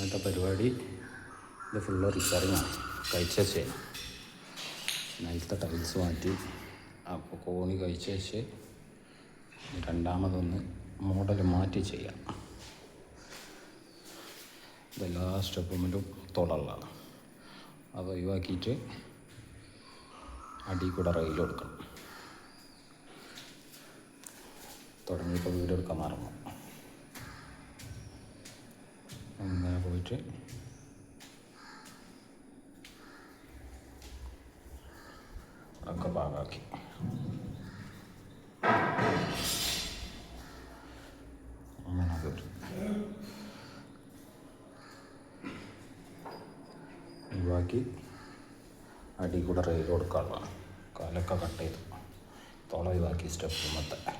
ഇന്നത്തെ പരിപാടി. ഇത് ഫുള്ള് റിപ്പയറിംഗ് ആണ്. കഴിച്ച ചെയ്യണം നിലത്തെ ടൈൽസ് മാറ്റി. അപ്പോൾ കോണി കഴിച്ച വെച്ച് രണ്ടാമതൊന്ന് മോഡൽ മാറ്റി ചെയ്യാം. ഇതെല്ലാ സ്റ്റെപ്പുമിലും തൊളള്ളതാണ് അത് ഒഴിവാക്കിയിട്ട് അടി കൂടെ റെയിൽ കൊടുക്കണം. തുടങ്ങിയപ്പോൾ വീട് എടുക്കാൻ മറന്നു. അങ്ങനെ പോയിട്ട്. ഒക്കെ പാകാക്കി. ഒഴിവാക്കി. അടി കൂടെ റെയിൽ കൊടുക്കാനുള്ളതാണ് കാലൊക്കെ കട്ട് ചെയ്തു. തോള ഒഴിവാക്കി സ്റ്റെപ്പ് മൊത്തം.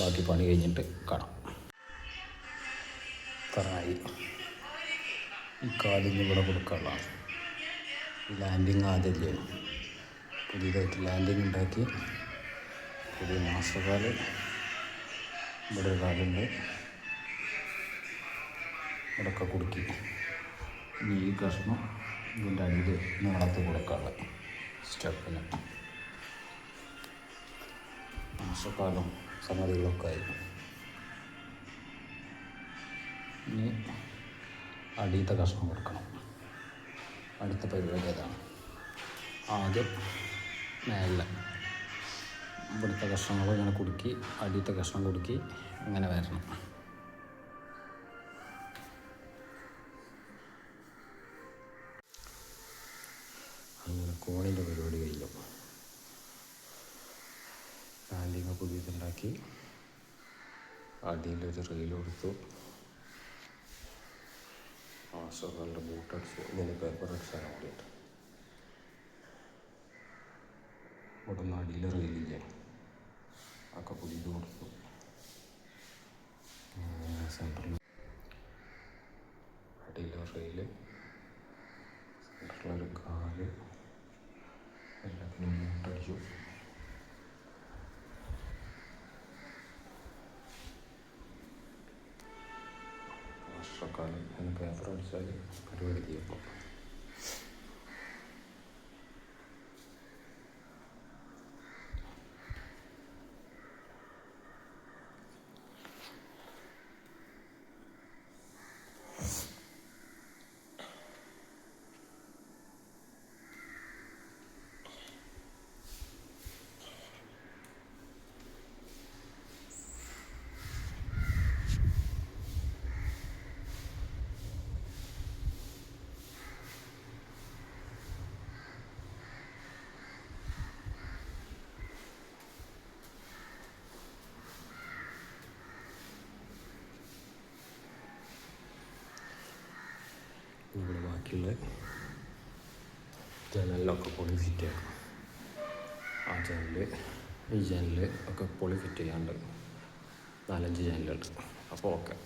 ബാക്കി പണി കഴിഞ്ഞിട്ട് കാണാം. ഇത്രയായി ഈ കാലിന് ഇവിടെ കൊടുക്കാനുള്ളതാണ് ലാൻഡിങ് ആദ്യം ചെയ്യണം പുതിയതായിട്ട് ലാൻഡിങ് ഉണ്ടാക്കി. പുതിയ മാസ്റ്റർ കാൽ. ഇവിടെ ഒരു കാലുണ്ട്. ഇവിടെയൊക്കെ കുടുക്കി. ഇനി ഈ കഷ്ണം ഇതിന്റെ അടിയിൽ നീളത്ത് കൊടുക്കാനുള്ള സ്റ്റെപ്പിന്. മാസക്കാലം സംഗതികളൊക്കെ ആയി. ഇനി അടിയത്തെ കഷ്ണം കൊടുക്കണം. അടുത്ത പരിപാടി അതാണ്. ആദ്യം മേലെ ഇവിടുത്തെ കഷ്ണങ്ങൾ ഇങ്ങനെ കുടുക്കി അടിയത്തെ കഷ്ണം കുടുക്കി അങ്ങനെ വരണം. അങ്ങനെ കോണിന്റെ പരിപാടി കഴിഞ്ഞു. ലാൻഡിങ് പുതിയതുണ്ടാക്കി അടിയിലൊരു റെയിൽ കൊടുത്തു. ആശോകളുടെ ബൂട്ടടിച്ച് ഇതിന് പേപ്പർ അടിച്ചാൽ വേണ്ടിയിട്ട് ഇവിടെ നിന്ന് അടിയിൽ റെയിലില്ലേ ഒക്കെ പുതിയത് കൊടുത്തു. സെൻട്രൽ അടിയിൽ റെയിൽ സെൻട്രലൊരു കാൽ എല്ലാത്തിനും മൂട്ടടിച്ചു Şakali, Hınıkaya Fransa ile Karveli diye ഇവിടെ ബാക്കിയുള്ള ജനലിലൊക്കെ പൊളി ഫിറ്റ് ആക്കും ആ ജനൽ ഈ ജനൽ ഒക്കെ പൊളി ഫിറ്റ് ചെയ്യാണ്ട് നാലഞ്ച് ജനലുണ്ട് അപ്പോൾ ഓക്കെ